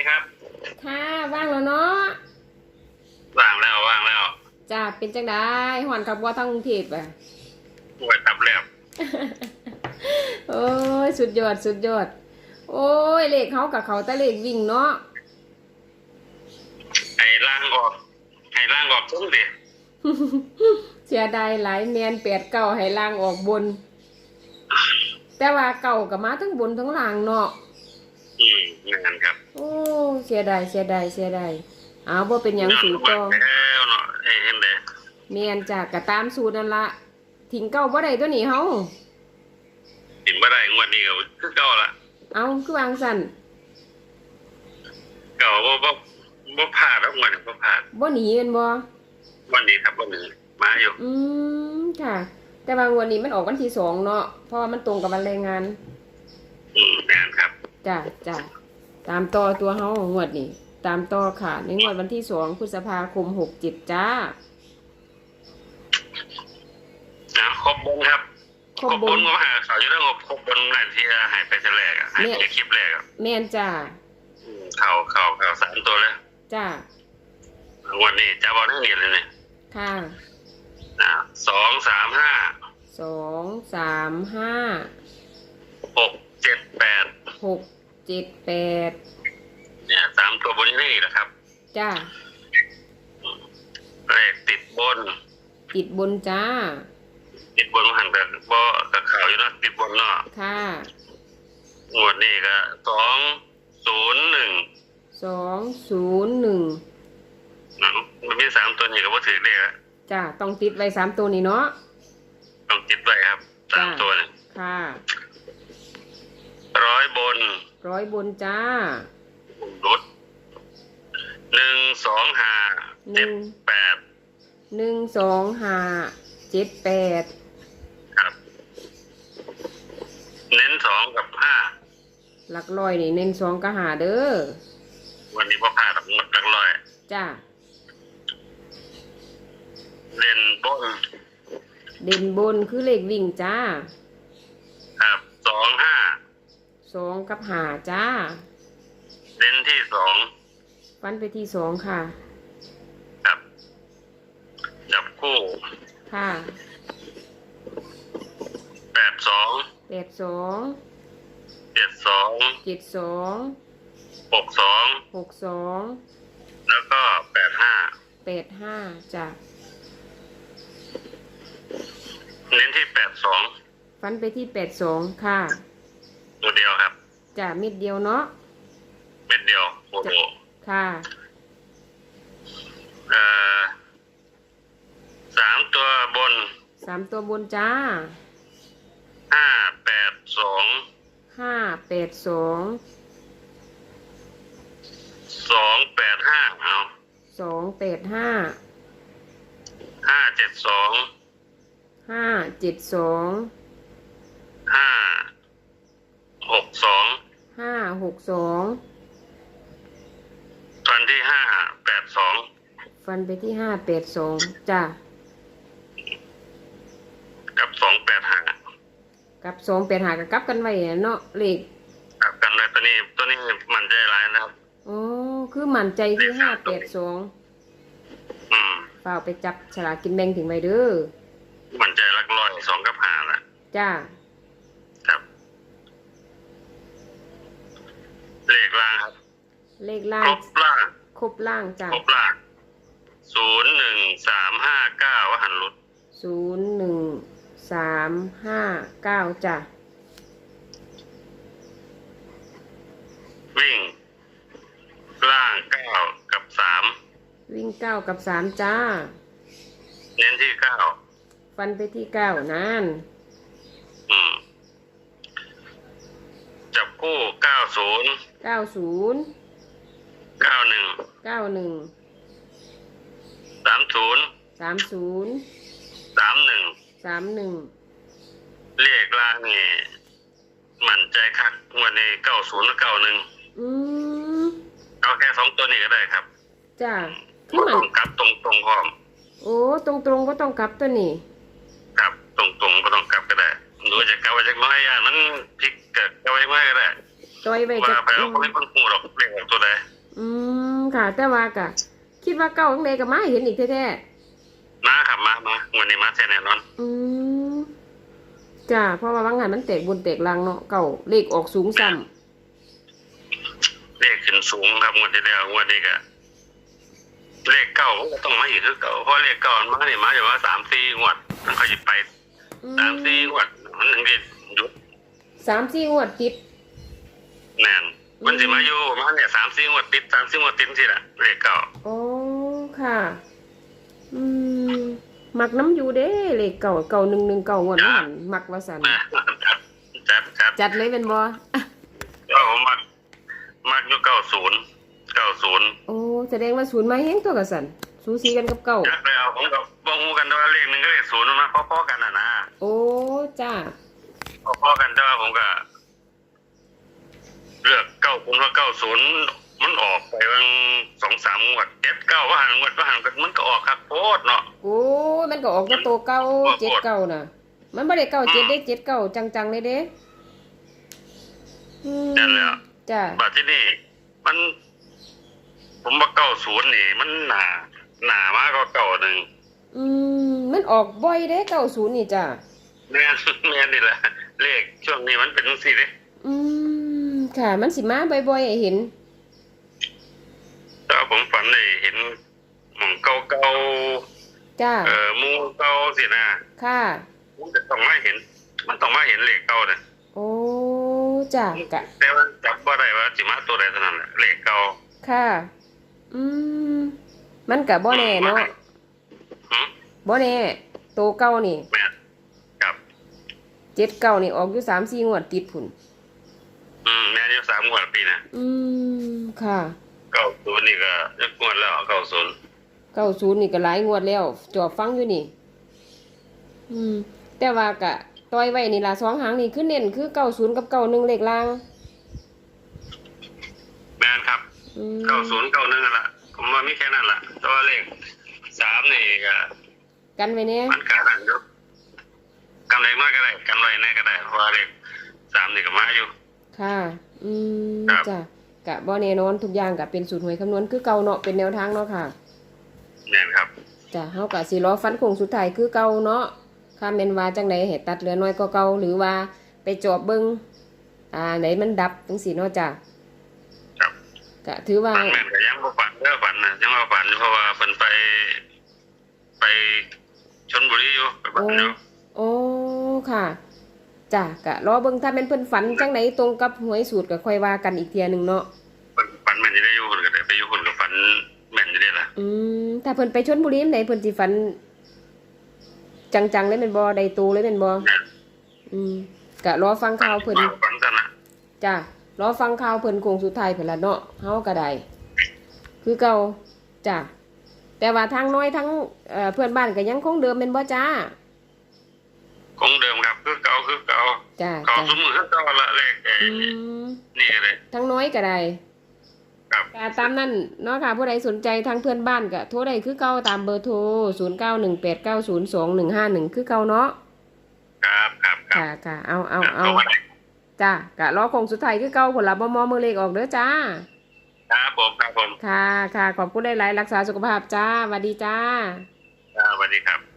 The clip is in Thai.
ดีครับ ค่ะว่างแล้วเนาะว่างแล้วว่างแล้วจ้าเป็นจังได้หอนขับว่าทั้งกรุงเทพอะป่วยตับแลบโอ้ยสุดยอดสุดยอด โอ้ยเลขเขากับเขาแต่เลขวิ่งเนาะไอ้ล่างออกไอ้ล่างออกซุ้มดิเสียดายหลายแมนแปดเก่าให้ล่างออกบน แต่ว่าเก่ากับมาทั้งบนทั้งล่างเนาะอืมงานครับโอ้เสียดายเสียดายเสียดายเอาบ่เป็นหยังสูต่อแล้วเนาะไอ้เห็นเด้แมนจากกะตามสูตรนั่นละทิ้งเก่าบ่ได้ตัวนี้เฮากินบ่ได้งวดนี้ก็คือเก่าละเอาคือวางสั่นเก่าบ่บ่บ่พลาดแล้วงวดนี้บ่พลาดบ่หนีแม่นบ่วันนี้ครับวันนี้มาอยู่ อืมค่ะ แต่บางวันนี้มันออกวันที่สองเนาะเพราะว่ามันตรงกับวันแรงงาน อืมงานครับ จ้ะจ้ะ ตามต่อตัวเฮางวดนี้ตามต่อค่ะ ในงวดวันที่สองพฤษภาคมหกเจ็ดจ้านะครบบนครับครบบนก็หาเขาอยู่แล้วครบบนนั่นที่หายไปแต่แรกอะหายไปคลิปแรกอะแม่นจ้าอืมเข้าเข้าเข้าสามตัวแล้วจ้าวันนี้จะบอกได้เรียนเลยเนี่ยค่ะอ่าสองสามห้าสองสามห้าหกเจ็ดแปดหก เจ็ดแปดเนี่ยสามตัวบนนี้นี่แหละครับจ้าเลขติดบน ติดบนจ้า ติดบนหันแบบบ่กระข่าวอยู่เนาะติดบนเนาะค่ะงวดนี้ก็สองศูนย์หนึ่งสองศูนย์หนึ่งมันมีสามตัวนี้ก็บ่ถือเลขอะจ้าต้องติดไว้สามตัวนี้เนาะต้องติดไว้ครับสามจ้ะตัวนี่ค่ะ ร้อยบน ร้อยบนจ้ารถหนึ่งสองห้าหนึ่เจ็ดงแปดหนึ่งสองห้าเจ็ดแปดครับ เน้นสองกับห้าหลักร้อยนี่เน้นสองก็หาเด้อวันนี้พ่อพลาดหมดหลักร้อย จ้าเล่นบนเด่นบนคือเลขวิ่งจ้าครับสองห้า สองกับหาจ้าเล่นที่สองฟันไปที่สองค่ะ ครับ จับคู่ค่ะแปดสองแปดสองเจ็ดสองเจ็ดสองหกสองหกสองแล้วก็แปดห้าแปดห้าจ้าเน้นที่แปดสองฟันไปที่แปดสองค่ะ ตัวเดียวครับจ้าเม็ดเดียวเนาะเม็ดเดียวโอ้โหค่ะเอ่อสามตัวบนสามตัวบนจ้าห้าแปดสองห้าแปดสองสองแปดห้าเอาสองแปดห้าห้าเจ็ดสองห้าเจ็ดสองห้า หกสองห้าหกสองตอนที่ห้าแปดสองฟันไปที่ห้าแปดสองจ้ากับสองแปดห้ากับสองแปดหากับกลับกันไว้เนาะเลขครับกันเลยตัวนี้ตัวนี้มันใจร้ายนะครับอ๋อคือมั่นใจที่ห้าแปดสองอืมเปล่าไปจับฉลากกินแบ่งถึงไว้เด้อมันใจรักร้อยสองกับหาแหละจ้าครับ เลขล่างครับเลขล่าครงบล่างครบล่างจ้าครบล่างศูนย์หนึ่งสามห้าเก้าหันหลุดศูนย์หนึ่งสามห้าเก้าจ้าวิ่ง ล่างเก้ากับสามวิ่งเก้ากับสามจ้า เน้นที่เก้าฟันไปที่เก้านั่น อืม จับคู่เก้าศูนย์เก้าศูนย์เก้าหนึ่งเก้าหนึ่งสามศูนย์สามศูนย์สามหนึ่งสามหนึ่งเลขล่างนี่มั่นใจคักงวันนี้เก้าศูนย์หรือเก้าหนึ่งอืมเอาแค่สองตัวนี้ก็ได้ครับจ้าบ่คือมันต้องกลับตรงตรงๆพร้อมโอ้ตรงตรงๆก็ต้องกลับตัวนี่ครับตรงตรงๆก็ต้องกลับก็ได้ดูจะกลับไปจากน้อยอย่างนั้นพลิกเกิดกลับไปไม่ก็ได้ต้อยไว้จะว่าไปเอาคนไม่คนหูหรอกเลขออกตัวใดอืมค่ะ แต่ว่ากะคิดว่าเก่าจังไดก็มาให้เห็นอีกแท้มาครับมามาวันนี้มาแท้แน่นอนๆอืมจ้าเพราะว่าบางงานมันแตกบนแตกล่างเนาะเก่าเลขออกสูงซ้ำเลขขึ้นสูงครับงวดที่แล้วงวดนี้ก็เลขเก้าก็ต้องมาอีกคือเก่าเพราะเลขเก้ามันมาเนี่ยมาอย่างว่าสามสี่งวดมันเขาจะไปอืสามสี่งวดมันถึงจะหยุด สามสี่งวดติดแน่นมันสิมาอยู่ประมาณเนี่ยสามสี่งวดติดสามสี่งวดติดสิละเลขเก้าโอ้ค่ะ อืมมักน้ำอยู่เด้เลขเก่าเก่าหนึ่งหนึ่งเก่างวดว่าหันมักว่าสันนะจัดจัดจัดจัดเลยเป็นบ่ก็ผมมักมักอยู่เก้าศูนย์เก้าศูนย์โอ้แสดงว่าศูนย์มาแห้งตัวกับสันสูสีกันกับเก่าจักแล้วผมกับบ่งูกันแต่ว่าเลขหนึ่งก็เลขศูนย์มาพอๆกันนะนะโอ้จ้า พอๆกันแต่ว่าผมก็เลือกเก้าผมว่าเก้าศูนย์มันออกไปบางสองสามงวดเจ็ดเก้าว่าหันงวดว่าหันกันมันก็ออกครับโคตรเนาะโอ้ยมันก็ออกมาโตวเก่าเจ็ดเก่าน่ะ มันไม่ได้เก่าเจ็ดได้เจ็ดเก่าจังๆเลยเด้อืมนั่นแหละจ้าบัดที่นี่ มัน ผมว่าเก้าศูนย์นี่ มันหนาหนามากก็เก้าหนึ่งอืมมันออกบ่อยเด้เก่าศูนย์นี่จ้า แม่นแม่นนี่แหละเลขช่วงนี้มันเป็นสี่เลยอืมค่ะ มันสิมาบ่อยๆให้เห็นแต่ว่าผมฝันเลยเห็นหมองเก่าเก่าจ้า ๆเอ่อหมูเก่าสินะค่ะ มันจะต้องมาเห็น มันต้องมาเห็นเลขเก่าเนี่ยโอ้จ้ากะ แต่ว่าจับว่าได้ว่าจิมาตัวใดเท่านั้นแหละเลขเก่าค่ะ อืม มันกะบ่แน่เนาะหืมบ่แน่โตเก่านี่ แม่นครับ เจ็ดเก่านี่ออกอยู่สามสี่งวดติดพุ่นอืมแม่นอยู่สามงวดปีนะอืมค่ะ เก้าศูนย์นี่ก็จะงวดแล้วเก้าศูนย์เก้าศูนย์นี่ก็หลายงวดแล้วจอบฟังอยู่นี่ อืม แต่ว่ากะต้อยไว้นี่ล่ะสองหางนี่คือเน้นคือเก้าศูนย์กับเก้าหนึ่งเลขล่างแม่นครับอืมเก้าศูนย์เก้าหนึ่งนั่นแหละผมว่ามีแค่นั้นแหละแต่ว่าเลขสามนี่ก็กันไว้เนี่ยมันกาดันอยู่กั นไหนมากก็ได้กันไว้ไหนก็ได้เพราะว่าเลขสามนี่ก็มาอยู่ ค่ะ อืมครับ จ้ะกะบ่แน่นอนทุกอย่างกะเป็นสูตรหวยคำนวณคือเก่าเนาะเป็นแนวทางเนาะค่ะแม่นครับจ้ะเฮากะสิรอฟันโค้งสุดท้ายคือเก่าเนาะค่าแม่นว่าจังไดให้ตัดเหลือน้อยก็เก่าหรือว่าไปจอบเบิ่งอ่าไหนมันดับจังซี่เนาะจ้ะครับกะถือว่าฝันแม่นก็ยังบ่ฝันเด้อฝันนะยังว่าฝันอยู่เพราะว่าเพิ่นไป ไปชลบุรีอยู่ไปบ้านอยู่โอ้ ค่ะจ้ะกะรอเบิ่งถ้าแม่นเพิ่นฝันจังไดตรงกับหวยสูตรก็ค่อยว่ากันอีกเทียหนึงเนาะเพิ่นฝันแม่นจะได้อยู่เพิ่นก็ได้ไปอยู่เพิ่นก็ฝันแม่นอยู่เด้ล่ะอืมถ้าเพิ่นไปชลบุรีไหนเพิ่นสิฝัน จังๆเลยแม่นบ่ได้โตเลยแม่นบ่แม่นอืมกะรอฟังข่าวเพิ่นฝันซั่นน่ะจ้ะรอฟังข่าวเพิ่นโคงสุดท้ายเพิ่นละเนาะเฮาก็ได้คือเก่าจ้ะแต่ว่าทางน้อยทั้งเอ่อเพื่อนบ้านก็ยังคงเดิมเป็นบ่จ้า คงเดิมครับคือเก่าคือเก่าจ้ะเก่าจ้ะสมมือคือเก่าละเลขไอ้อืมนี่เลยทั้งน้อยก็ได้ครับก็ตามนั้นเนาะค่ะผู้ใดสนใจทางเพื่อนบ้านก็โทรได้คือเก่าตามเบอร์โทร0918902151คือเก่าเนาะครับครับครับค่ะค่ะเอาเอาเอาเข้ามาได้จ้ะกะรอคงสุดท้ายคือเก่าผลลัพธ์บ่มอมือเลขออกเด้อจ้า ครับผมครับผมค่ะค่ะขอบคุณหลายๆรักษาสุขภาพจ้าสวัสดีจ้า ครับสวัสดีครับ